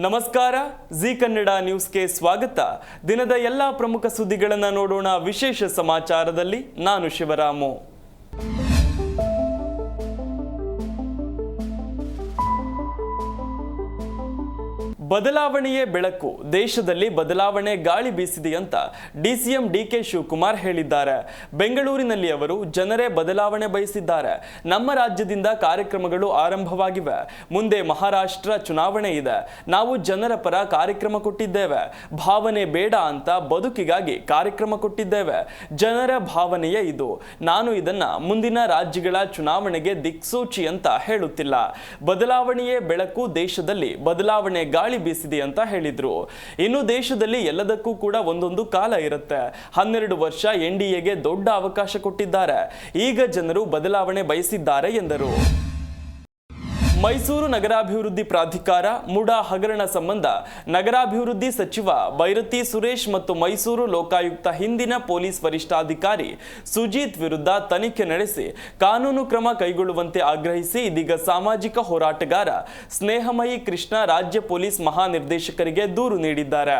ನಮಸ್ಕಾರ ಜಿ ಕನ್ನಡ ನ್ಯೂಸ್ಗೆ ಸ್ವಾಗತ. ದಿನದ ಎಲ್ಲ ಪ್ರಮುಖ ಸುದ್ದಿಗಳನ್ನು ನೋಡೋಣ. ವಿಶೇಷ ಸಮಾಚಾರದಲ್ಲಿ ನಾನು ಶಿವರಾಮು. ಬದಲಾವಣೆಯೇ ಬೆಳಕು. ದೇಶದಲ್ಲಿ ಬದಲಾವಣೆ ಗಾಳಿ ಬೀಸಿದೆ ಅಂತ ಡಿಸಿಎಂ ಡಿಕೆ ಶಿವಕುಮಾರ್ ಹೇಳಿದ್ದಾರೆ. ಬೆಂಗಳೂರಿನಲ್ಲಿ ಅವರು ಜನರೇ ಬದಲಾವಣೆ ಬಯಸಿದ್ದಾರೆ. ನಮ್ಮ ರಾಜ್ಯದಿಂದ ಕಾರ್ಯಕ್ರಮಗಳು ಆರಂಭವಾಗಿವೆ. ಮುಂದೆ ಮಹಾರಾಷ್ಟ್ರ ಚುನಾವಣೆ ಇದೆ. ನಾವು ಜನರ ಪರ ಕಾರ್ಯಕ್ರಮ ಕೊಟ್ಟಿದ್ದೇವೆ. ಭಾವನೆ ಬೇಡ ಅಂತ ಬದುಕಿಗಾಗಿ ಕಾರ್ಯಕ್ರಮ ಕೊಟ್ಟಿದ್ದೇವೆ. ಜನರ ಭಾವನೆಯೇ ಇದು. ನಾನು ಇದನ್ನ ಮುಂದಿನ ರಾಜ್ಯಗಳ ಚುನಾವಣೆಗೆ ದಿಕ್ಸೂಚಿ ಅಂತ ಹೇಳುತ್ತಿಲ್ಲ. ಬದಲಾವಣೆಯೇ ಬೆಳಕು ದೇಶದಲ್ಲಿ ಬದಲಾವಣೆ ಗಾಳಿ ಬೀಸಿದೆ ಅಂತ ಹೇಳಿದ್ರು. ಇನ್ನು ದೇಶದಲ್ಲಿ ಎಲ್ಲದಕ್ಕೂ ಕೂಡ ಒಂದೊಂದು ಕಾಲ ಇರುತ್ತೆ. ಹನ್ನೆರಡು ವರ್ಷ ಎನ್ ಡಿ ಎಗೆ ದೊಡ್ಡ ಅವಕಾಶ ಕೊಟ್ಟಿದ್ದಾರೆ. ಈಗ ಜನರು ಬದಲಾವಣೆ ಬಯಸಿದ್ದಾರೆ ಎಂದರು. ಮೈಸೂರು ನಗರಾಭಿವೃದ್ಧಿ ಪ್ರಾಧಿಕಾರ, ಮುಡಾ ಹಗರಣ ಸಂಬಂಧ ನಗರಾಭಿವೃದ್ಧಿ ಸಚಿವ ಬೈರತಿ ಸುರೇಶ್ ಮತ್ತು ಮೈಸೂರು ಲೋಕಾಯುಕ್ತ ಹಿಂದಿನ ಪೊಲೀಸ್ ವರಿಷ್ಠಾಧಿಕಾರಿ ಸುಜೀತ್ ವಿರುದ್ಧ ತನಿಖೆ ನಡೆಸಿ ಕಾನೂನು ಕ್ರಮ ಕೈಗೊಳ್ಳುವಂತೆ ಆಗ್ರಹಿಸಿ ಇದೀಗ ಸಾಮಾಜಿಕ ಹೋರಾಟಗಾರ ಸ್ನೇಹಮಯಿ ಕೃಷ್ಣ ರಾಜ್ಯ ಪೊಲೀಸ್ ಮಹಾನಿರ್ದೇಶಕರಿಗೆ ದೂರು ನೀಡಿದ್ದಾರೆ.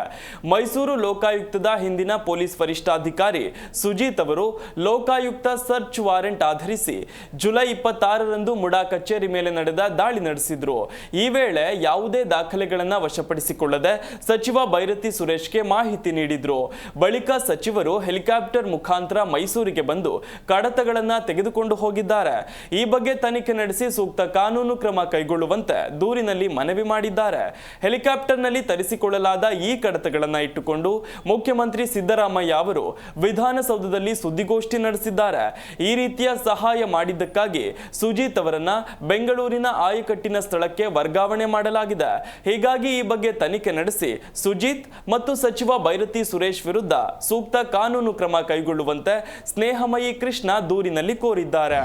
ಮೈಸೂರು ಲೋಕಾಯುಕ್ತದ ಹಿಂದಿನ ಪೊಲೀಸ್ ವರಿಷ್ಠಾಧಿಕಾರಿ ಸುಜೀತ್ ಅವರು ಲೋಕಾಯುಕ್ತ ಸರ್ಚ್ ವಾರೆಂಟ್ ಆಧರಿಸಿ ಜುಲೈ ಇಪ್ಪತ್ತಾರರಂದು ಮುಡಾ ಕಚೇರಿ ಮೇಲೆ ನಡೆದ ನಡೆಸಿದ್ರು. ಈ ವೇಳೆ ಯಾವುದೇ ದಾಖಲೆಗಳನ್ನ ವಶಪಡಿಸಿಕೊಳ್ಳದೆ ಸಚಿವ ಬೈರತಿ ಸುರೇಶ್ಗೆ ಮಾಹಿತಿ ನೀಡಿದ್ರು. ಬಳಿಕ ಸಚಿವರು ಹೆಲಿಕಾಪ್ಟರ್ ಮುಖಾಂತರ ಮೈಸೂರಿಗೆ ಬಂದು ಕಡತಗಳನ್ನ ತೆಗೆದುಕೊಂಡು ಹೋಗಿದ್ದಾರೆ. ಈ ಬಗ್ಗೆ ತನಿಖೆ ನಡೆಸಿ ಸೂಕ್ತ ಕಾನೂನು ಕ್ರಮ ಕೈಗೊಳ್ಳುವಂತೆ ದೂರಿನಲ್ಲಿ ಮನವಿ ಮಾಡಿದ್ದಾರೆ. ಹೆಲಿಕಾಪ್ಟರ್ನಲ್ಲಿ ತರಿಸಿಕೊಳ್ಳಲಾದ ಈ ಕಡತಗಳನ್ನ ಇಟ್ಟುಕೊಂಡು ಮುಖ್ಯಮಂತ್ರಿ ಸಿದ್ದರಾಮಯ್ಯ ಅವರು ವಿಧಾನಸೌಧದಲ್ಲಿ ಸುದ್ದಿಗೋಷ್ಠಿ ನಡೆಸಿದ್ದಾರೆ. ಈ ರೀತಿಯ ಸಹಾಯ ಮಾಡಿದ್ದಕ್ಕಾಗಿ ಸುಜಿತ್ ಅವರನ್ನ ಬೆಂಗಳೂರಿನ ಆಯಕಟ್ಟಿನ ಸ್ಥಳಕ್ಕೆ ವರ್ಗಾವಣೆ ಮಾಡಲಾಗಿದೆ. ಹೀಗಾಗಿ ಈ ಬಗ್ಗೆ ತನಿಖೆ ನಡೆಸಿ ಸುಜಿತ್ ಮತ್ತು ಸಚಿವ ಭೈರತಿ ಸುರೇಶ್ ವಿರುದ್ಧ ಸೂಕ್ತ ಕಾನೂನು ಕ್ರಮ ಕೈಗೊಳ್ಳುವಂತೆ ಸ್ನೇಹಮಯಿ ಕೃಷ್ಣ ದೂರಿನಲ್ಲಿ ಕೋರಿದ್ದಾರೆ.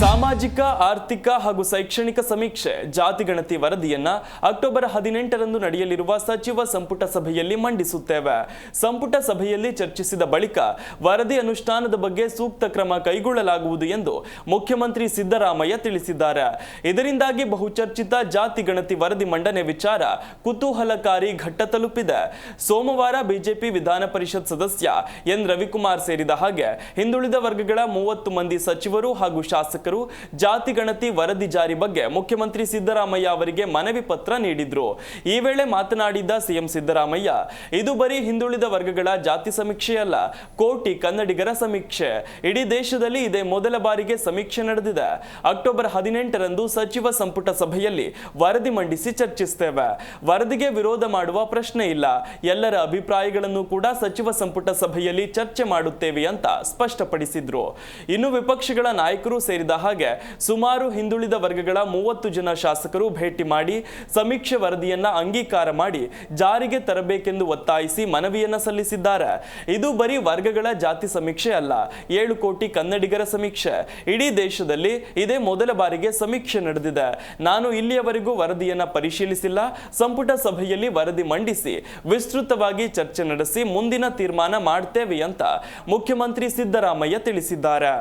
ಸಾಮಾಜಿಕ, ಆರ್ಥಿಕ ಹಾಗೂ ಶೈಕ್ಷಣಿಕ ಸಮೀಕ್ಷೆ ಜಾತಿಗಣತಿ ವರದಿಯನ್ನ ಅಕ್ಟೋಬರ್ ಹದಿನೆಂಟರಂದು ನಡೆಯಲಿರುವ ಸಚಿವ ಸಂಪುಟ ಸಭೆಯಲ್ಲಿ ಮಂಡಿಸುತ್ತೇವೆ. ಸಂಪುಟ ಸಭೆಯಲ್ಲಿ ಚರ್ಚಿಸಿದ ಬಳಿಕ ವರದಿ ಅನುಷ್ಠಾನದ ಬಗ್ಗೆ ಸೂಕ್ತ ಕ್ರಮ ಕೈಗೊಳ್ಳಲಾಗುವುದು ಎಂದು ಮುಖ್ಯಮಂತ್ರಿ ಸಿದ್ದರಾಮಯ್ಯ ತಿಳಿಸಿದ್ದಾರೆ. ಇದರಿಂದಾಗಿ ಬಹುಚರ್ಚಿತ ಜಾತಿ ಗಣತಿ ವರದಿ ಮಂಡನೆ ವಿಚಾರ ಕುತೂಹಲಕಾರಿ ಘಟ್ಟ ತಲುಪಿದೆ. ಸೋಮವಾರ ಬಿಜೆಪಿ ವಿಧಾನ ಪರಿಷತ್ ಸದಸ್ಯ ಎನ್ ರವಿಕುಮಾರ್ ಸೇರಿದ ಹಾಗೆ ಹಿಂದುಳಿದ ವರ್ಗಗಳ ಮೂವತ್ತು ಮಂದಿ ಸಚಿವರು ಹಾಗೂ ಶಾಸಕರು ಜಾತಿ ಗಣತಿ ವರದಿ ಜಾರಿ ಬಗ್ಗೆ ಮುಖ್ಯಮಂತ್ರಿ ಸಿದ್ದರಾಮಯ್ಯ ಅವರಿಗೆ ಮನವಿ ಪತ್ರ ನೀಡಿದ್ರು. ಈ ವೇಳೆ ಮಾತನಾಡಿದ ಸಿಎಂ ಸಿದ್ದರಾಮಯ್ಯ, ಇದು ಬರೀ ಹಿಂದುಳಿದ ವರ್ಗಗಳ ಜಾತಿ ಸಮೀಕ್ಷೆಯಲ್ಲ ಕೋಟಿ ಕನ್ನಡಿಗರ ಸಮೀಕ್ಷೆ. ಇಡೀ ದೇಶದಲ್ಲಿ ಇದೇ ಮೊದಲ ಬಾರಿಗೆ ಸಮೀಕ್ಷೆ ನಡೆದಿದೆ. ಅಕ್ಟೋಬರ್ ಹದಿನೆಂಟರಂದು ಸಚಿವ ಸಂಪುಟ ಸಭೆಯಲ್ಲಿ ವರದಿ ಮಂಡಿಸಿ ಚರ್ಚಿಸುತ್ತೇವೆ ವರದಿಗೆ ವಿರೋಧ ಮಾಡುವ ಪ್ರಶ್ನೆ ಇಲ್ಲ. ಎಲ್ಲರ ಅಭಿಪ್ರಾಯಗಳನ್ನು ಕೂಡ ಸಚಿವ ಸಂಪುಟ ಸಭೆಯಲ್ಲಿ ಚರ್ಚೆ ಮಾಡುತ್ತೇವೆ ಅಂತ ಸ್ಪಷ್ಟಪಡಿಸಿದ್ರು. ಇನ್ನು ವಿಪಕ್ಷಗಳ ನಾಯಕರು ಸೇರಿದ ಹಾಗೆ ಸುಮಾರು ಹಿಂದುಳಿದ ವರ್ಗಗಳ ಮೂವತ್ತು ಜನ ಶಾಸಕರು ಭೇಟಿ ಮಾಡಿ ಸಮೀಕ್ಷೆ ವರದಿಯನ್ನ ಅಂಗೀಕಾರ ಮಾಡಿ ಜಾರಿಗೆ ತರಬೇಕೆಂದು ಒತ್ತಾಯಿಸಿ ಮನವಿಯನ್ನ ಸಲ್ಲಿಸಿದ್ದಾರೆ. ಇದು ಬರೀ ವರ್ಗಗಳ ಜಾತಿ ಸಮೀಕ್ಷೆ ಅಲ್ಲ, ಏಳು ಕೋಟಿ ಕನ್ನಡಿಗರ ಸಮೀಕ್ಷೆ. ಇಡೀ ದೇಶದಲ್ಲಿ ಇದೇ ಮೊದಲ ಬಾರಿಗೆ ಸಮೀಕ್ಷೆ ನಡೆದಿದೆ. ನಾನು ಇಲ್ಲಿಯವರೆಗೂ ವರದಿಯನ್ನ ಪರಿಶೀಲಿಸಿಲ್ಲ. ಸಂಪುಟ ಸಭೆಯಲ್ಲಿ ವರದಿ ಮಂಡಿಸಿ ವಿಸ್ತೃತವಾಗಿ ಚರ್ಚೆ ನಡೆಸಿ ಮುಂದಿನ ತೀರ್ಮಾನ ಮಾಡ್ತೇವೆ ಅಂತ ಮುಖ್ಯಮಂತ್ರಿ ಸಿದ್ದರಾಮಯ್ಯ ತಿಳಿಸಿದ್ದಾರೆ.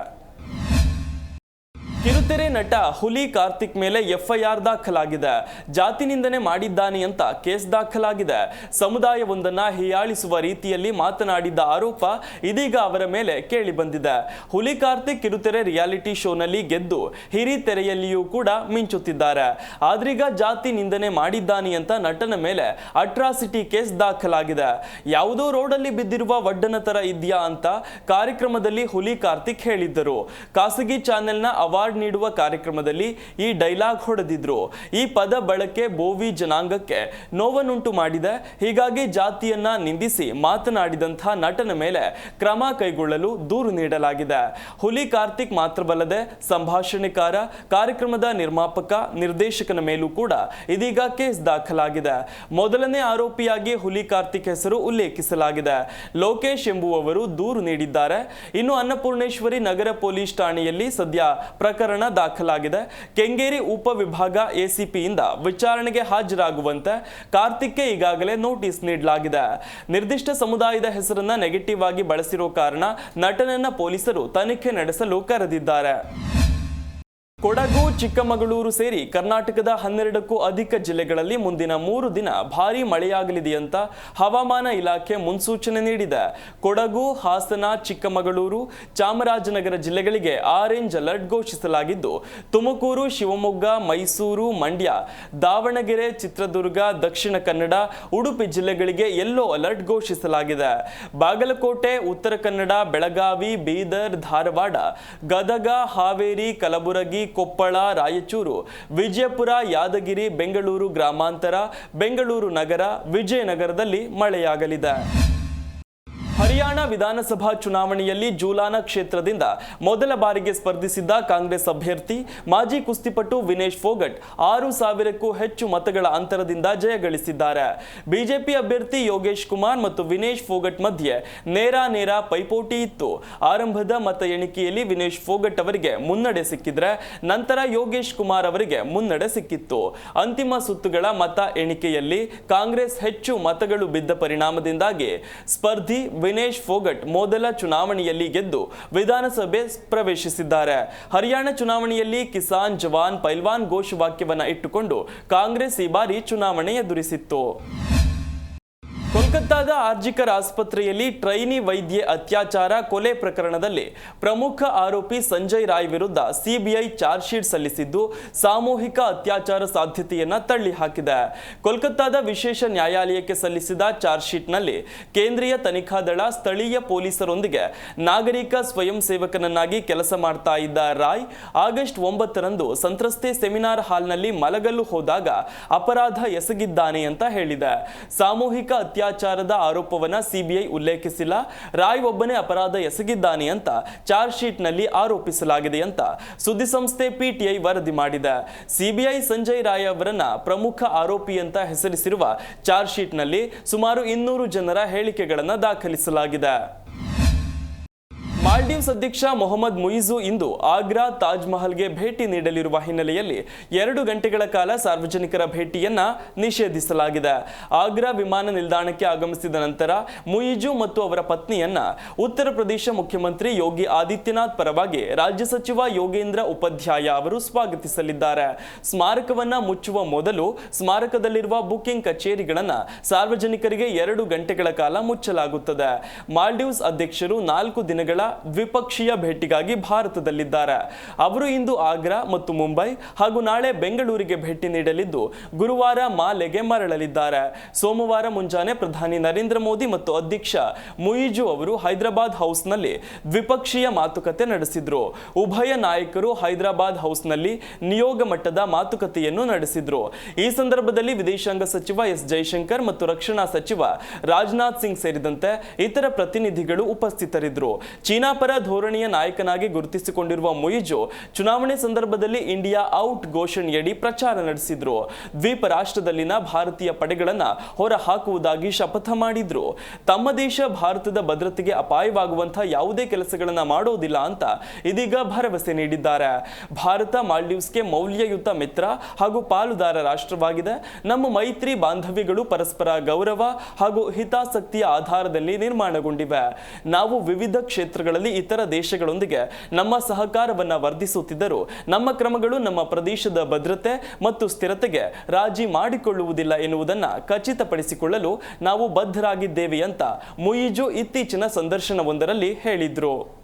ಕಿರುತೆರೆ ನಟ ಹುಲಿ ಕಾರ್ತಿಕ್ ಮೇಲೆ ಎಫ್ಐಆರ್ ದಾಖಲಾಗಿದೆ. ಜಾತಿ ನಿಂದನೆ ಮಾಡಿದ್ದಾನೆ ಅಂತ ಕೇಸ್ ದಾಖಲಾಗಿದೆ. ಸಮುದಾಯವೊಂದನ್ನ ಹೀಯಾಳಿಸುವ ರೀತಿಯಲ್ಲಿ ಮಾತನಾಡಿದ್ದ ಆರೋಪ ಇದೀಗ ಅವರ ಮೇಲೆ ಕೇಳಿ ಬಂದಿದೆ. ಹುಲಿ ಕಾರ್ತಿಕ್ ಕಿರುತೆರೆ ರಿಯಾಲಿಟಿ ಶೋನಲ್ಲಿ ಗೆದ್ದು ಹಿರಿತೆರೆಯಲ್ಲಿಯೂ ಕೂಡ ಮಿಂಚುತ್ತಿದ್ದಾರೆ. ಆದ್ರೀಗ ಜಾತಿ ನಿಂದನೆ ಮಾಡಿದ್ದಾನೆ ಅಂತ ನಟನ ಮೇಲೆ ಅಟ್ರಾಸಿಟಿ ಕೇಸ್ ದಾಖಲಾಗಿದೆ. ಯಾವುದೋ ರೋಡಲ್ಲಿ ಬಿದ್ದಿರುವ ವಡ್ಡನ ತರ ಇದೆಯಾ ಅಂತ ಕಾರ್ಯಕ್ರಮದಲ್ಲಿ ಹುಲಿ ಕಾರ್ತಿಕ್ ಹೇಳಿದ್ದರು. ಖಾಸಗಿ ಚಾನೆಲ್ನ ಅವಾರ್ಡ್ ನೀಡುವ ಕಾರ್ಯಕ್ರಮದಲ್ಲಿ ಈ ಡೈಲಾಗ್ ಹೊಡೆದಿದ್ರು. ಈ ಪದ ಬಳಕೆ ಬೋವಿ ಜನಾಂಗಕ್ಕೆ ನೋವನ್ನುಂಟು ಮಾಡಿದೆ. ಹೀಗಾಗಿ ಜಾತಿಯನ್ನ ನಿಂದಿಸಿ ಮಾತನಾಡಿದಂಥ ನಟನ ಮೇಲೆ ಕ್ರಮ ಕೈಗೊಳ್ಳಲು ದೂರು ನೀಡಲಾಗಿದೆ. ಹುಲಿ ಕಾರ್ತಿಕ್ ಮಾತ್ರವಲ್ಲದೆ ಸಂಭಾಷಣೆಕಾರ, ಕಾರ್ಯಕ್ರಮದ ನಿರ್ಮಾಪಕ, ನಿರ್ದೇಶಕನ ಮೇಲೂ ಕೂಡ ಇದೀಗ ಕೇಸ್ ದಾಖಲಾಗಿದೆ. ಮೊದಲನೇ ಆರೋಪಿಯಾಗಿ ಹುಲಿ ಕಾರ್ತಿಕ್ ಹೆಸರು ಉಲ್ಲೇಖಿಸಲಾಗಿದೆ. ಲೋಕೇಶ್ ಎಂಬುವವರು ದೂರು ನೀಡಿದ್ದಾರೆ. ಇನ್ನು ಅನ್ನಪೂರ್ಣೇಶ್ವರಿ ನಗರ ಪೊಲೀಸ್ ಠಾಣೆಯಲ್ಲಿ ಸದ್ಯ ಪ್ರಕರಣ ದಾಖಲಾಗಿದೆ. ಕೆಂಗೇರಿ ಉಪವಿಭಾಗ ಎಸಿಪಿಯಿಂದ ವಿಚಾರಣೆಗೆ ಹಾಜರಾಗುವಂತೆ ಕಾರ್ತಿಕ್ಗೆ ಈಗಾಗಲೇ ನೋಟಿಸ್ ನೀಡಲಾಗಿದೆ. ನಿರ್ದಿಷ್ಟ ಸಮುದಾಯದ ಹೆಸರನ್ನ ನೆಗೆಟಿವ್ ಆಗಿ ಬಳಸಿರೋ ಕಾರಣ ನಟನನ್ನ ಪೊಲೀಸರು ತನಿಖೆ ನಡೆಸಲು ಕರೆದಿದ್ದಾರೆ. ಕೊಡಗು, ಚಿಕ್ಕಮಗಳೂರು ಸೇರಿ ಕರ್ನಾಟಕದ ಹನ್ನೆರಡಕ್ಕೂ ಅಧಿಕ ಜಿಲ್ಲೆಗಳಲ್ಲಿ ಮುಂದಿನ ಮೂರು ದಿನ ಭಾರೀ ಮಳೆಯಾಗಲಿದೆ ಅಂತ ಹವಾಮಾನ ಇಲಾಖೆ ಮುನ್ಸೂಚನೆ ನೀಡಿದೆ. ಕೊಡಗು, ಹಾಸನ, ಚಿಕ್ಕಮಗಳೂರು, ಚಾಮರಾಜನಗರ ಜಿಲ್ಲೆಗಳಿಗೆ ಆರೆಂಜ್ ಅಲರ್ಟ್ ಘೋಷಿಸಲಾಗಿದ್ದು, ತುಮಕೂರು, ಶಿವಮೊಗ್ಗ, ಮೈಸೂರು, ಮಂಡ್ಯ, ದಾವಣಗೆರೆ, ಚಿತ್ರದುರ್ಗ, ದಕ್ಷಿಣ ಕನ್ನಡ, ಉಡುಪಿ ಜಿಲ್ಲೆಗಳಿಗೆ ಯೆಲ್ಲೋ ಅಲರ್ಟ್ ಘೋಷಿಸಲಾಗಿದೆ. ಬಾಗಲಕೋಟೆ, ಉತ್ತರ ಕನ್ನಡ, ಬೆಳಗಾವಿ, ಬೀದರ್, ಧಾರವಾಡ, ಗದಗ, ಹಾವೇರಿ, ಕಲಬುರಗಿ ಕೊಪ್ಪಳ ರಾಯಚೂರು ವಿಜಯಪುರ ಯಾದಗಿರಿ ಬೆಂಗಳೂರು ಗ್ರಾಮಾಂತರ ಬೆಂಗಳೂರು ನಗರ ವಿಜಯನಗರದಲ್ಲಿ ಮಳೆಯಾಗಲಿದೆ. ಹರಿಯಾಣ ವಿಧಾನಸಭಾ ಚುನಾವಣೆಯಲ್ಲಿ ಜೂಲಾನ ಕ್ಷೇತ್ರದಿಂದ ಮೊದಲ ಬಾರಿಗೆ ಸ್ಪರ್ಧಿಸಿದ್ದ ಕಾಂಗ್ರೆಸ್ ಅಭ್ಯರ್ಥಿ ಮಾಜಿ ಕುಸ್ತಿಪಟು ವಿನೇಶ್ ಫೋಗಟ್ ಆರು ಸಾವಿರಕ್ಕೂ ಹೆಚ್ಚು ಮತಗಳ ಅಂತರದಿಂದ ಜಯಗಳಿಸಿದ್ದಾರೆ ಬಿಜೆಪಿ ಅಭ್ಯರ್ಥಿ ಯೋಗೇಶ್ ಕುಮಾರ್ ಮತ್ತು ವಿನೇಶ್ ಫೋಗಟ್ ಮಧ್ಯೆ ನೇರ ನೇರ ಪೈಪೋಟಿ ಇತ್ತು. ಆರಂಭದ ಮತ ಎಣಿಕೆಯಲ್ಲಿ ವಿನೇಶ್ ಫೋಗಟ್ ಅವರಿಗೆ ಮುನ್ನಡೆ ಸಿಕ್ಕಿದ್ರೆ ನಂತರ ಯೋಗೇಶ್ ಕುಮಾರ್ ಅವರಿಗೆ ಮುನ್ನಡೆ ಸಿಕ್ಕಿತ್ತು. ಅಂತಿಮ ಸುತ್ತುಗಳ ಮತ ಎಣಿಕೆಯಲ್ಲಿ ಕಾಂಗ್ರೆಸ್ ಹೆಚ್ಚು ಮತಗಳು ಬಿದ್ದ ಪರಿಣಾಮದಿಂದಾಗಿ ಸ್ಪರ್ಧಿ ವಿನೇಶ್ ಫೋಗಟ್ ಮೊದಲ ಚುನಾವಣೆಯಲ್ಲಿ ಗೆದ್ದು ವಿಧಾನಸಭೆ ಪ್ರವೇಶಿಸಿದ್ದಾರೆ. ಹರಿಯಾಣ ಚುನಾವಣೆಯಲ್ಲಿ ಕಿಸಾನ್ ಜವಾನ್ ಪೈಲ್ವಾನ್ ಘೋಷವಾಕ್ಯವನ್ನ ಇಟ್ಟುಕೊಂಡು ಕಾಂಗ್ರೆಸ್ ಈ ಬಾರಿ ಚುನಾವಣೆ ಎದುರಿಸಿತ್ತು. ಕೋಲ್ಕತ್ತಾದ ಆರ್ಜಿಕರ್ ಆಸ್ಪತ್ರೆಯಲ್ಲಿ ಟ್ರೈನಿ ವೈದ್ಯೆ ಅತ್ಯಾಚಾರ ಕೊಲೆ ಪ್ರಕರಣದಲ್ಲಿ ಪ್ರಮುಖ ಆರೋಪಿ ಸಂಜಯ್ ರಾಯ್ ವಿರುದ್ಧ ಸಿಬಿಐ ಚಾರ್ಜ್ ಶೀಟ್ ಸಲ್ಲಿಸಿದ್ದು ಸಾಮೂಹಿಕ ಅತ್ಯಾಚಾರ ಸಾಧ್ಯತೆಯನ್ನ ತಳ್ಳಿ ಹಾಕಿದೆ ಕೋಲ್ಕತ್ತಾದ ವಿಶೇಷ ನ್ಯಾಯಾಲಯಕ್ಕೆ ಸಲ್ಲಿಸಿದ ಚಾರ್ಜ್ ಶೀಟ್ನಲ್ಲಿ ಕೇಂದ್ರೀಯ ತನಿಖಾ ದಳ ಸ್ಥಳೀಯ ಪೊಲೀಸರೊಂದಿಗೆ ನಾಗರಿಕ ಸ್ವಯಂ ಸೇವಕನನ್ನಾಗಿ ಕೆಲಸ ಮಾಡ್ತಾ ಇದ್ದ ರಾಯ್ ಆಗಸ್ಟ್ ಒಂಬತ್ತರಂದು ಸಂತ್ರಸ್ತೆ ಸೆಮಿನಾರ್ ಹಾಲ್ನಲ್ಲಿ ಮಲಗಲು ಹೋದಾಗ ಅಪರಾಧ ಎಸಗಿದ್ದಾನೆ ಅಂತ ಹೇಳಿದೆ. ಸಾಮೂಹಿಕ ಅತ್ಯಾಚಾರದ ಆರೋಪವನ್ನ ಸಿಬಿಐ ಉಲ್ಲೇಖಿಸಿಲ್ಲ. ರಾಯ್ ಒಬ್ಬನೇ ಅಪರಾಧ ಎಸಗಿದ್ದಾನೆ ಅಂತ ಚಾರ್ಜ್ ಶೀಟ್ನಲ್ಲಿ ಆರೋಪಿಸಲಾಗಿದೆ ಅಂತ ಸುದ್ದಿಸಂಸ್ಥೆ ಪಿಟಿಐ ವರದಿ ಮಾಡಿದೆ. ಸಿಬಿಐ ಸಂಜಯ್ ರಾಯ್ ಅವರನ್ನ ಪ್ರಮುಖ ಆರೋಪಿ ಅಂತ ಹೆಸರಿಸಿರುವ ಚಾರ್ಜ್ ಶೀಟ್ನಲ್ಲಿ ಸುಮಾರು ಇನ್ನೂರು ಜನರ ಹೇಳಿಕೆಗಳನ್ನು ದಾಖಲಿಸಲಾಗಿದೆ. ಮಾಲ್ಡೀವ್ಸ್ ಅಧ್ಯಕ್ಷ ಮೊಹಮ್ಮದ್ ಮುಯಿಜು ಇಂದು ಆಗ್ರಾ ತಾಜ್ ಮಹಲ್ಗೆ ಭೇಟಿ ನೀಡಲಿರುವ ಹಿನ್ನೆಲೆಯಲ್ಲಿ ಎರಡು ಗಂಟೆಗಳ ಕಾಲ ಸಾರ್ವಜನಿಕರ ಭೇಟಿಯನ್ನ ನಿಷೇಧಿಸಲಾಗಿದೆ. ಆಗ್ರಾ ವಿಮಾನ ನಿಲ್ದಾಣಕ್ಕೆ ಆಗಮಿಸಿದ ನಂತರ ಮುಯಿಜು ಮತ್ತು ಅವರ ಪತ್ನಿಯನ್ನ ಉತ್ತರ ಪ್ರದೇಶ ಮುಖ್ಯಮಂತ್ರಿ ಯೋಗಿ ಆದಿತ್ಯನಾಥ್ ಪರವಾಗಿ ರಾಜ್ಯ ಸಚಿವ ಯೋಗೇಂದ್ರ ಉಪಾಧ್ಯಾಯ ಅವರು ಸ್ವಾಗತಿಸಲಿದ್ದಾರೆ. ಸ್ಮಾರಕವನ್ನ ಮುಚ್ಚುವ ಮೊದಲು ಸ್ಮಾರಕದಲ್ಲಿರುವ ಬುಕಿಂಗ್ ಕಚೇರಿಗಳನ್ನು ಸಾರ್ವಜನಿಕರಿಗೆ ಎರಡು ಗಂಟೆಗಳ ಕಾಲ ಮುಚ್ಚಲಾಗುತ್ತದೆ. ಮಾಲ್ಡೀವ್ಸ್ ಅಧ್ಯಕ್ಷರು ನಾಲ್ಕು ದಿನಗಳ ದ್ವಿಪಕ್ಷೀಯ ಭೇಟಿಗಾಗಿ ಭಾರತದಲ್ಲಿದ್ದಾರೆ. ಅವರು ಇಂದು ಆಗ್ರಾ ಮತ್ತು ಮುಂಬೈ ಹಾಗೂ ನಾಳೆ ಬೆಂಗಳೂರಿಗೆ ಭೇಟಿ ನೀಡಲಿದ್ದು, ಗುರುವಾರ ಮಾಲೆಗೆ ಮರಳಲಿದ್ದಾರೆ. ಸೋಮವಾರ ಮುಂಜಾನೆ ಪ್ರಧಾನಿ ನರೇಂದ್ರ ಮೋದಿ ಮತ್ತು ಅಧ್ಯಕ್ಷ ಮುಯಿಜು ಅವರು ಹೈದರಾಬಾದ್ ಹೌಸ್ನಲ್ಲಿ ದ್ವಿಪಕ್ಷೀಯ ಮಾತುಕತೆ ನಡೆಸಿದ್ರು. ಉಭಯ ನಾಯಕರು ಹೈದರಾಬಾದ್ ಹೌಸ್ನಲ್ಲಿ ನಿಯೋಗ ಮಟ್ಟದ ಮಾತುಕತೆಯನ್ನು ನಡೆಸಿದ್ರು. ಈ ಸಂದರ್ಭದಲ್ಲಿ ವಿದೇಶಾಂಗ ಸಚಿವ ಎಸ್ ಜೈಶಂಕರ್ ಮತ್ತು ರಕ್ಷಣಾ ಸಚಿವ ರಾಜನಾಥ್ ಸಿಂಗ್ ಸೇರಿದಂತೆ ಇತರ ಪ್ರತಿನಿಧಿಗಳು ಉಪಸ್ಥಿತರಿದ್ದರು ಚೀನಾ ಪರ ಧೋರಣೆಯ ನಾಯಕನಾಗಿ ಗುರುತಿಸಿಕೊಂಡಿರುವ ಮುಯಿಜು ಚುನಾವಣೆ ಸಂದರ್ಭದಲ್ಲಿ ಇಂಡಿಯಾ ಔಟ್ ಘೋಷಣೆಯಡಿ ಪ್ರಚಾರ ನಡೆಸಿದ್ರು. ದ್ವೀಪ ರಾಷ್ಟ್ರದಲ್ಲಿನ ಭಾರತೀಯ ಪಡೆಗಳನ್ನು ಹೊರ ಹಾಕುವುದಾಗಿ ಶಪಥ ಮಾಡಿದ್ರು. ತಮ್ಮ ದೇಶ ಭಾರತದ ಭದ್ರತೆಗೆ ಅಪಾಯವಾಗುವಂತಹ ಯಾವುದೇ ಕೆಲಸಗಳನ್ನು ಮಾಡೋದಿಲ್ಲ ಅಂತ ಇದೀಗ ಭರವಸೆ ನೀಡಿದ್ದಾರೆ. ಭಾರತ ಮಾಲ್ಡೀವ್ಸ್ಗೆ ಮೌಲ್ಯಯುತ ಮಿತ್ರ ಹಾಗೂ ಪಾಲುದಾರ ರಾಷ್ಟ್ರವಾಗಿದೆ. ನಮ್ಮ ಮೈತ್ರಿ ಬಾಂಧವ್ಯಗಳು ಪರಸ್ಪರ ಗೌರವ ಹಾಗೂ ಹಿತಾಸಕ್ತಿಯ ಆಧಾರದಲ್ಲಿ ನಿರ್ಮಾಣಗೊಂಡಿವೆ. ನಾವು ವಿವಿಧ ಕ್ಷೇತ್ರಗಳಲ್ಲಿ ಇತರ ದೇಶಗಳೊಂದಿಗೆ ನಮ್ಮ ಸಹಕಾರವನ್ನು ವರ್ಧಿಸುತ್ತಿದ್ದರೂ ನಮ್ಮ ಕ್ರಮಗಳು ನಮ್ಮ ಪ್ರದೇಶದ ಭದ್ರತೆ ಮತ್ತು ಸ್ಥಿರತೆಗೆ ರಾಜಿ ಮಾಡಿಕೊಳ್ಳುವುದಿಲ್ಲ ಎನ್ನುವುದನ್ನು ಖಚಿತಪಡಿಸಿಕೊಳ್ಳಲು ನಾವು ಬದ್ಧರಾಗಿದ್ದೇವೆ ಅಂತ ಮುಯಿಜು ಇತ್ತೀಚಿನ ಸಂದರ್ಶನವೊಂದರಲ್ಲಿ ಹೇಳಿದ್ರು.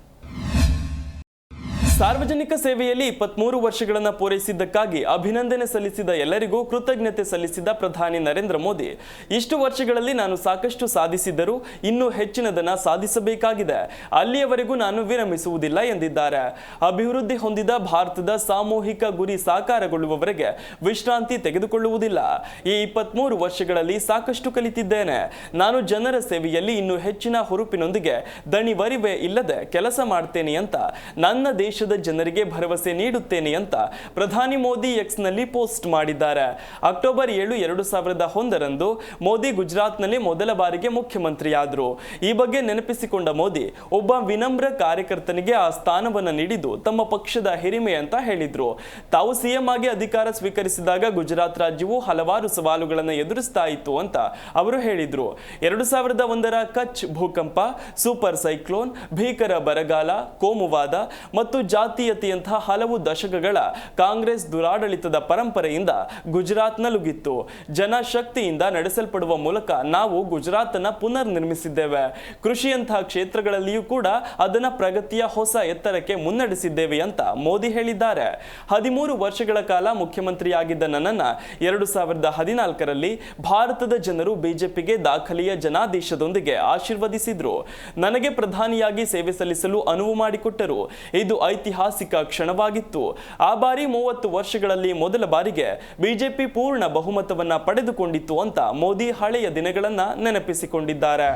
ಸಾರ್ವಜನಿಕ ಸೇವೆಯಲ್ಲಿ ಇಪ್ಪತ್ಮೂರು ವರ್ಷಗಳನ್ನು ಪೂರೈಸಿದ್ದಕ್ಕಾಗಿ ಅಭಿನಂದನೆ ಸಲ್ಲಿಸಿದ ಎಲ್ಲರಿಗೂ ಕೃತಜ್ಞತೆ ಸಲ್ಲಿಸಿದ ಪ್ರಧಾನಿ ನರೇಂದ್ರ ಮೋದಿ. ಇಷ್ಟು ವರ್ಷಗಳಲ್ಲಿ ನಾನು ಸಾಕಷ್ಟು ಸಾಧಿಸಿದ್ದರೂ ಇನ್ನೂ ಹೆಚ್ಚಿನದನ್ನು ಸಾಧಿಸಬೇಕಾಗಿದೆ. ಅಲ್ಲಿಯವರೆಗೂ ನಾನು ವಿರಮಿಸುವುದಿಲ್ಲ ಎಂದಿದ್ದಾರೆ. ಅಭಿವೃದ್ಧಿ ಹೊಂದಿದ ಭಾರತದ ಸಾಮೂಹಿಕ ಗುರಿ ಸಾಕಾರಗೊಳ್ಳುವವರೆಗೆ ವಿಶ್ರಾಂತಿ ತೆಗೆದುಕೊಳ್ಳುವುದಿಲ್ಲ. ಈ ಇಪ್ಪತ್ಮೂರು ವರ್ಷಗಳಲ್ಲಿ ಸಾಕಷ್ಟು ಕಲಿತಿದ್ದೇನೆ. ನಾನು ಜನರ ಸೇವೆಯಲ್ಲಿ ಇನ್ನೂ ಹೆಚ್ಚಿನ ಹುರುಪಿನೊಂದಿಗೆ ದಣಿವರಿವೆ ಇಲ್ಲದೆ ಕೆಲಸ ಮಾಡ್ತೇನೆ ಅಂತ ನನ್ನ ದೇಶದ ಜನರಿಗೆ ಭರವಸೆ ನೀಡುತ್ತೇನೆ ಅಂತ ಪ್ರಧಾನಿ ಮೋದಿ ಎಕ್ಸ್ನಲ್ಲಿ ಪೋಸ್ಟ್ ಮಾಡಿದ್ದಾರೆ. ಅಕ್ಟೋಬರ್ ಏಳು, ಎರಡು ಸಾವಿರದ ಒಂದರಂದು ಮೋದಿ ಗುಜರಾತ್ನಲ್ಲಿ ಮೊದಲ ಬಾರಿಗೆ ಮುಖ್ಯಮಂತ್ರಿಯಾದರು. ಈ ಬಗ್ಗೆ ನೆನಪಿಸಿಕೊಂಡ ಮೋದಿ, ಒಬ್ಬ ವಿನಮ್ರ ಕಾರ್ಯಕರ್ತನಿಗೆ ಆ ಸ್ಥಾನವನ್ನು ನೀಡಿದ್ದು ತಮ್ಮ ಪಕ್ಷದ ಹಿರಿಮೆ ಅಂತ ಹೇಳಿದ್ರು. ತಾವು ಸಿಎಂ ಆಗಿ ಅಧಿಕಾರ ಸ್ವೀಕರಿಸಿದಾಗ ಗುಜರಾತ್ ರಾಜ್ಯವು ಹಲವಾರು ಸವಾಲುಗಳನ್ನು ಎದುರಿಸ್ತಾ ಇತ್ತು ಅಂತ ಅವರು ಹೇಳಿದ್ರು. ಎರಡು ಸಾವಿರದ ಒಂದರ ಕಚ್ ಭೂಕಂಪ, ಸೂಪರ್ ಸೈಕ್ಲೋನ್, ಭೀಕರ ಬರಗಾಲ, ಕೋಮುವಾದ ಮತ್ತು ಜಾತೀಯತೆಯಂತಹ ಹಲವು ದಶಕಗಳ ಕಾಂಗ್ರೆಸ್ ದುರಾಡಳಿತದ ಪರಂಪರೆಯಿಂದ ಗುಜರಾತ್ ನಲುಗಿತ್ತು ಜನಶಕ್ತಿಯಿಂದ ನಡೆಸಲ್ಪಡುವ ಮೂಲಕ ನಾವು ಗುಜರಾತ್ ಅನ್ನ ಪುನರ್ ನಿರ್ಮಿಸಿದ್ದೇವೆ ಕೃಷಿಯಂತಹ ಕ್ಷೇತ್ರಗಳಲ್ಲಿಯೂ ಕೂಡ ಅದನ್ನ ಪ್ರಗತಿಯ ಹೊಸ ಎತ್ತರಕ್ಕೆ ಮುನ್ನಡೆಸಿದ್ದೇವೆ ಅಂತ ಮೋದಿ ಹೇಳಿದ್ದಾರೆ. ಹದಿಮೂರು ವರ್ಷಗಳ ಕಾಲ ಮುಖ್ಯಮಂತ್ರಿಯಾಗಿದ್ದ ನನ್ನನ್ನ ಎರಡು ಸಾವಿರದ ಹದಿನಾಲ್ಕರಲ್ಲಿ ಭಾರತದ ಜನರು ಬಿಜೆಪಿಗೆ ದಾಖಲೆಯ ಜನಾದೇಶದೊಂದಿಗೆ ಆಶೀರ್ವದಿಸಿದ್ರು. ನನಗೆ ಪ್ರಧಾನಿಯಾಗಿ ಸೇವೆ ಸಲ್ಲಿಸಲು ಅನುವು ಮಾಡಿಕೊಟ್ಟರು. ಇದು ಐತಿಹಾಸಿಕ ಕ್ಷಣವಾಗಿತ್ತು. ಆ ಬಾರಿ ಮೂವತ್ತು ವರ್ಷಗಳಲ್ಲಿ ಮೊದಲ ಬಾರಿಗೆ ಬಿಜೆಪಿ ಪೂರ್ಣ ಬಹುಮತವನ್ನ ಪಡೆದುಕೊಂಡಿತ್ತು ಅಂತ ಮೋದಿ ಹಳೆಯ ದಿನಗಳನ್ನ ನೆನಪಿಸಿಕೊಂಡಿದ್ದಾರೆ.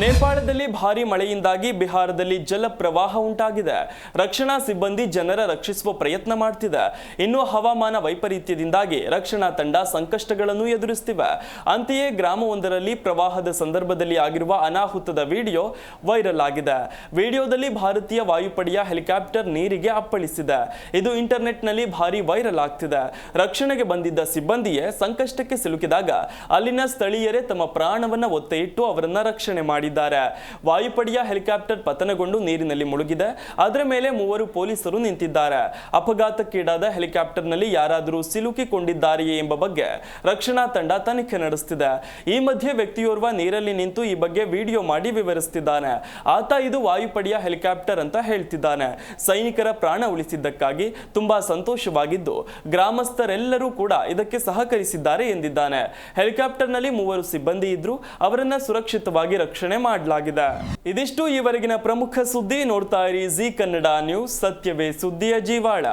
ನೇಪಾಳದಲ್ಲಿ ಭಾರಿ ಮಳೆಯಿಂದಾಗಿ ಬಿಹಾರದಲ್ಲಿ ಜಲ ಪ್ರವಾಹ ಉಂಟಾಗಿದೆ. ರಕ್ಷಣಾ ಸಿಬ್ಬಂದಿ ಜನರ ರಕ್ಷಿಸುವ ಪ್ರಯತ್ನ ಮಾಡ್ತಿದೆ. ಇನ್ನು ಹವಾಮಾನ ವೈಪರೀತ್ಯದಿಂದಾಗಿ ರಕ್ಷಣಾ ತಂಡ ಸಂಕಷ್ಟಗಳನ್ನು ಎದುರಿಸ್ತಿವೆ. ಅಂತೆಯೇ ಗ್ರಾಮವೊಂದರಲ್ಲಿ ಪ್ರವಾಹದ ಸಂದರ್ಭದಲ್ಲಿ ಆಗಿರುವ ಅನಾಹುತದ ವಿಡಿಯೋ ವೈರಲ್ ಆಗಿದೆ. ವಿಡಿಯೋದಲ್ಲಿ ಭಾರತೀಯ ವಾಯುಪಡೆಯ ಹೆಲಿಕಾಪ್ಟರ್ ನೀರಿಗೆ ಅಪ್ಪಳಿಸಿದೆ. ಇದು ಇಂಟರ್ನೆಟ್ನಲ್ಲಿ ಭಾರಿ ವೈರಲ್ ಆಗ್ತಿದೆ. ರಕ್ಷಣೆಗೆ ಬಂದಿದ್ದ ಸಿಬ್ಬಂದಿಯೇ ಸಂಕಷ್ಟಕ್ಕೆ ಸಿಲುಕಿದಾಗ ಅಲ್ಲಿನ ಸ್ಥಳೀಯರೇ ತಮ್ಮ ಪ್ರಾಣವನ್ನು ಒತ್ತೆಯಿಟ್ಟು ಅವರನ್ನು ರಕ್ಷಣೆ ರಕ್ಷಣೆ ಮಾಡಿದ್ದಾರೆ. ವಾಯುಪಡೆಯ ಹೆಲಿಕಾಪ್ಟರ್ ಪತನಗೊಂಡು ನೀರಿನಲ್ಲಿ ಮುಳುಗಿದೆ. ಅದರ ಮೇಲೆ ಮೂವರು ಪೊಲೀಸರು ನಿಂತಿದ್ದಾರೆ. ಅಪಘಾತಕ್ಕೀಡಾದ ಹೆಲಿಕಾಪ್ಟರ್ನಲ್ಲಿ ಯಾರಾದರೂ ಸಿಲುಕಿಕೊಂಡಿದ್ದಾರೆಯೇ ಎಂಬ ಬಗ್ಗೆ ರಕ್ಷಣಾ ತಂಡ ತನಿಖೆ ನಡೆಸುತ್ತಿದೆ ಈ ಮಧ್ಯೆ ವ್ಯಕ್ತಿಯೋರ್ವ ನೀರಲ್ಲಿ ನಿಂತು ಈ ಬಗ್ಗೆ ವಿಡಿಯೋ ಮಾಡಿ ವಿವರಿಸುತ್ತಿದ್ದಾನೆ ಆತ ಇದು ವಾಯುಪಡೆಯ ಹೆಲಿಕಾಪ್ಟರ್ ಅಂತ ಹೇಳ್ತಿದ್ದಾನೆ. ಸೈನಿಕರ ಪ್ರಾಣ ಉಳಿಸಿದ್ದಕ್ಕಾಗಿ ತುಂಬಾ ಸಂತೋಷವಾಗಿದ್ದು, ಗ್ರಾಮಸ್ಥರೆಲ್ಲರೂ ಕೂಡ ಇದಕ್ಕೆ ಸಹಕರಿಸಿದ್ದಾರೆ ಎಂದಿದ್ದಾನೆ. ಹೆಲಿಕಾಪ್ಟರ್ನಲ್ಲಿ ಮೂವರು ಸಿಬ್ಬಂದಿ ಇದ್ರು ಅವರನ್ನ ಸುರಕ್ಷಿತವಾಗಿ ರಕ್ಷಣೆ ಮಾಡಲಾಗಿದೆ ಇದಿಷ್ಟು ಈವರೆಗಿನ ಪ್ರಮುಖ ಸುದ್ದಿ ನೋಡ್ತಾ ಇರಿ ಜಿ ಕನ್ನಡ ನ್ಯೂಸ್ ಸತ್ಯವೇ ಸುದ್ದಿಯ ಜೀವಾಳ.